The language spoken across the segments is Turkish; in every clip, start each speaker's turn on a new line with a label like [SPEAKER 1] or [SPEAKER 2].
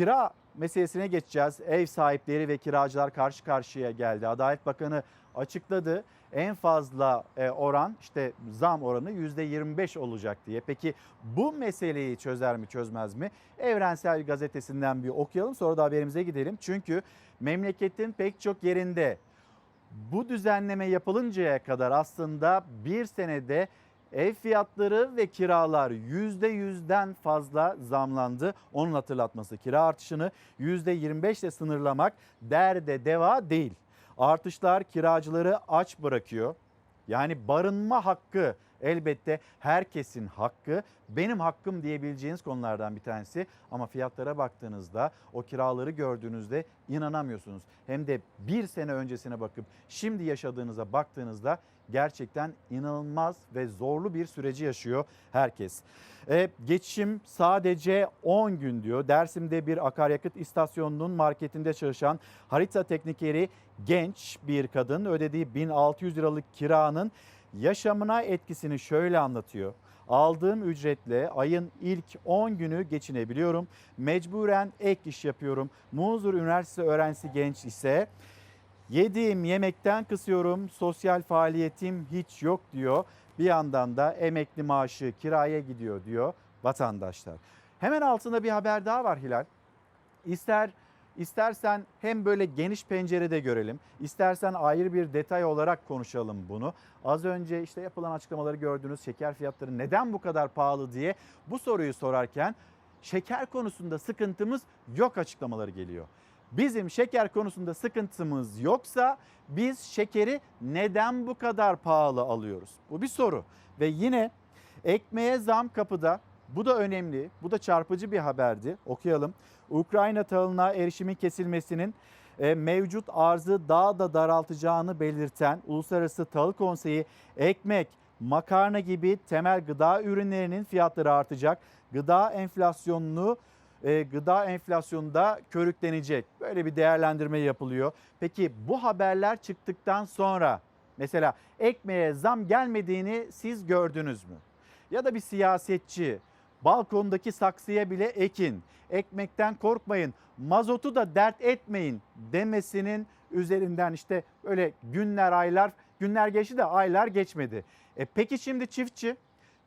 [SPEAKER 1] Kira meselesine geçeceğiz. Ev sahipleri ve kiracılar karşı karşıya geldi. Adalet Bakanı açıkladı. En fazla e, oran işte zam oranı %25 olacak diye. Peki bu meseleyi çözer mi çözmez mi? Evrensel Gazetesi'nden bir okuyalım sonra da haberimize gidelim. Çünkü memleketin pek çok yerinde bu düzenleme yapılıncaya kadar aslında bir senede ev fiyatları ve kiralar %100'den fazla zamlandı. Onun hatırlatması kira artışını %25 ile sınırlamak derde deva değil. Artışlar kiracıları aç bırakıyor. Yani barınma hakkı elbette herkesin hakkı. Benim hakkım diyebileceğiniz konulardan bir tanesi. Ama fiyatlara baktığınızda o kiraları gördüğünüzde inanamıyorsunuz. Hem de bir sene öncesine bakıp şimdi yaşadığınıza baktığınızda gerçekten inanılmaz ve zorlu bir süreci yaşıyor herkes. Ee, geçişim sadece 10 gün diyor. Dersim'de bir akaryakıt istasyonunun marketinde çalışan harita teknikeri genç bir kadın ödediği 1600 liralık kiranın yaşamına etkisini şöyle anlatıyor. Aldığım ücretle ayın ilk 10 günü geçinebiliyorum. Mecburen ek iş yapıyorum. Muzur Üniversitesi öğrencisi genç ise yediğim yemekten kısıyorum. Sosyal faaliyetim hiç yok diyor. Bir yandan da emekli maaşı kiraya gidiyor diyor vatandaşlar. Hemen altında bir haber daha var Hilal. İster istersen hem böyle geniş pencerede görelim, istersen ayrı bir detay olarak konuşalım bunu. Az önce işte yapılan açıklamaları gördünüz. Şeker fiyatları neden bu kadar pahalı diye bu soruyu sorarken şeker konusunda sıkıntımız yok açıklamaları geliyor. Bizim şeker konusunda sıkıntımız yoksa biz şekeri neden bu kadar pahalı alıyoruz? Bu bir soru. Ve yine ekmeğe zam kapıda. Bu da önemli. Bu da çarpıcı bir haberdi. Okuyalım. Ukrayna tahılına erişimin kesilmesinin e, mevcut arzı daha da daraltacağını belirten Uluslararası Tahıl Konseyi ekmek, makarna gibi temel gıda ürünlerinin fiyatları artacak. Gıda enflasyonunu e, gıda enflasyonunda körüklenecek. Böyle bir değerlendirme yapılıyor. Peki bu haberler çıktıktan sonra mesela ekmeğe zam gelmediğini siz gördünüz mü? Ya da bir siyasetçi balkondaki saksıya bile ekin, ekmekten korkmayın, mazotu da dert etmeyin demesinin üzerinden işte öyle günler aylar günler geçti de aylar geçmedi. E peki şimdi çiftçi,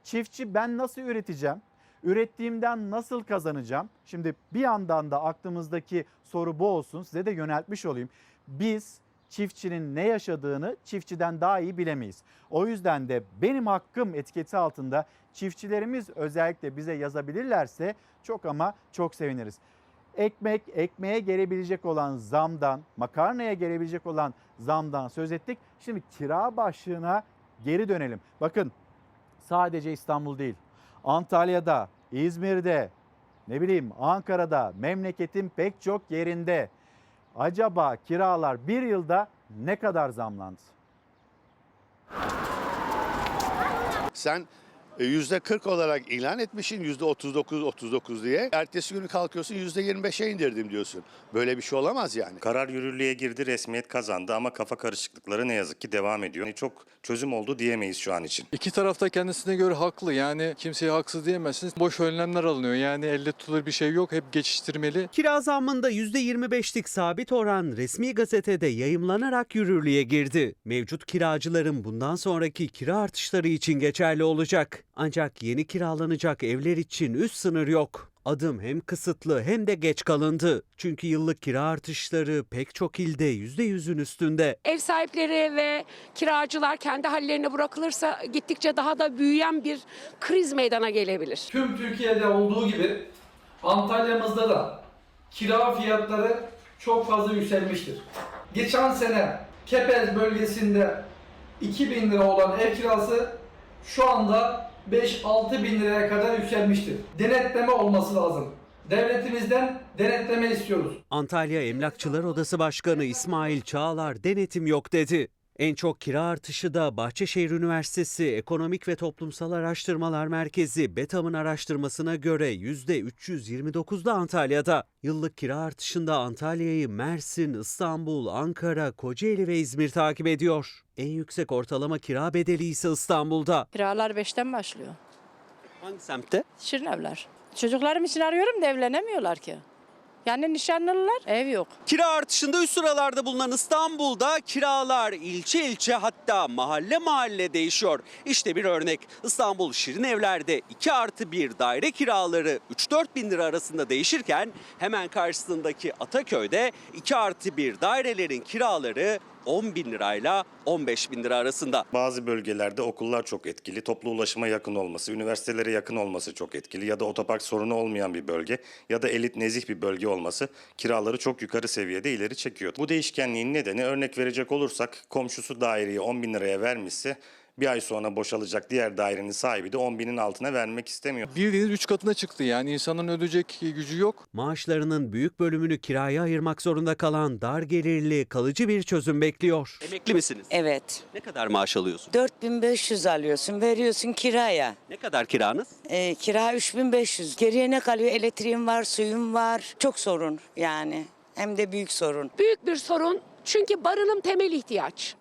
[SPEAKER 1] çiftçi ben nasıl üreteceğim? Ürettiğimden nasıl kazanacağım? Şimdi bir yandan da aklımızdaki soru bu olsun. Size de yöneltmiş olayım. Biz çiftçinin ne yaşadığını çiftçiden daha iyi bilemeyiz. O yüzden de benim hakkım etiketi altında çiftçilerimiz özellikle bize yazabilirlerse çok ama çok seviniriz. Ekmek, ekmeğe gelebilecek olan zamdan, makarnaya gelebilecek olan zamdan söz ettik. Şimdi kira başlığına geri dönelim. Bakın sadece İstanbul değil. Antalya'da, İzmir'de, ne bileyim Ankara'da, memleketin pek çok yerinde acaba kiralar bir yılda ne kadar zamlandı?
[SPEAKER 2] Sen yüzde 40 olarak ilan etmişsin yüzde 39 39 diye. Ertesi günü kalkıyorsun yüzde 25'e indirdim diyorsun. Böyle bir şey olamaz yani.
[SPEAKER 3] Karar yürürlüğe girdi, resmiyet kazandı ama kafa karışıklıkları ne yazık ki devam ediyor. Yani çok çözüm oldu diyemeyiz şu an için.
[SPEAKER 4] İki tarafta kendisine göre haklı. Yani kimseye haksız diyemezsiniz. Boş önlemler alınıyor. Yani elle tutulur bir şey yok. Hep geçiştirmeli.
[SPEAKER 5] Kira zammında %25'lik sabit oran resmi gazetede yayımlanarak yürürlüğe girdi. Mevcut kiracıların bundan sonraki kira artışları için geçerli olacak. Ancak yeni kiralanacak evler için üst sınır yok. Adım hem kısıtlı hem de geç kalındı. Çünkü yıllık kira artışları pek çok ilde %100'ün üstünde.
[SPEAKER 6] Ev sahipleri ve kiracılar kendi hallerine bırakılırsa gittikçe daha da büyüyen bir kriz meydana gelebilir.
[SPEAKER 7] Tüm Türkiye'de olduğu gibi Antalya'mızda da kira fiyatları çok fazla yükselmiştir. Geçen sene Kepez bölgesinde 2000 lira olan ev kirası şu anda 5-6 bin liraya kadar yükselmiştir. Denetleme olması lazım. Devletimizden denetleme istiyoruz.
[SPEAKER 5] Antalya Emlakçılar Odası Başkanı İsmail Çağlar denetim yok dedi. En çok kira artışı da Bahçeşehir Üniversitesi Ekonomik ve Toplumsal Araştırmalar Merkezi BETAM'ın araştırmasına göre %329'da Antalya'da. Yıllık kira artışında Antalya'yı Mersin, İstanbul, Ankara, Kocaeli ve İzmir takip ediyor. En yüksek ortalama kira bedeli ise İstanbul'da.
[SPEAKER 8] Kiralar 5'ten başlıyor.
[SPEAKER 5] Hangi semtte?
[SPEAKER 8] Şirin evler. Çocuklarım için arıyorum da evlenemiyorlar ki. Yani nişanlılar ev yok.
[SPEAKER 4] Kira artışında üst sıralarda bulunan İstanbul'da kiralar ilçe ilçe hatta mahalle mahalle değişiyor. İşte bir örnek İstanbul Şirin Evler'de 2 artı 1 daire kiraları 3-4 bin lira arasında değişirken hemen karşısındaki Ataköy'de 2 artı 1 dairelerin kiraları 10 bin lirayla 15 bin lira arasında.
[SPEAKER 3] Bazı bölgelerde okullar çok etkili, toplu ulaşıma yakın olması, üniversitelere yakın olması çok etkili ya da otopark sorunu olmayan bir bölge ya da elit nezih bir bölge olması kiraları çok yukarı seviyede ileri çekiyor. Bu değişkenliğin nedeni örnek verecek olursak komşusu daireyi 10 bin liraya vermişse bir ay sonra boşalacak diğer dairenin sahibi de 10 binin altına vermek istemiyor.
[SPEAKER 5] Bildiğiniz 3 katına çıktı yani insanın ödeyecek gücü yok.
[SPEAKER 4] Maaşlarının büyük bölümünü kiraya ayırmak zorunda kalan dar gelirli kalıcı bir çözüm bekliyor. Emekli misiniz?
[SPEAKER 9] Evet.
[SPEAKER 4] Ne kadar maaş alıyorsun?
[SPEAKER 9] 4500 alıyorsun, veriyorsun kiraya.
[SPEAKER 4] Ne kadar kiranız?
[SPEAKER 9] Ee, kira 3500. Geriye ne kalıyor? Elektriğim var, suyum var. Çok sorun yani. Hem de büyük sorun.
[SPEAKER 6] Büyük bir sorun çünkü barınım temel ihtiyaç.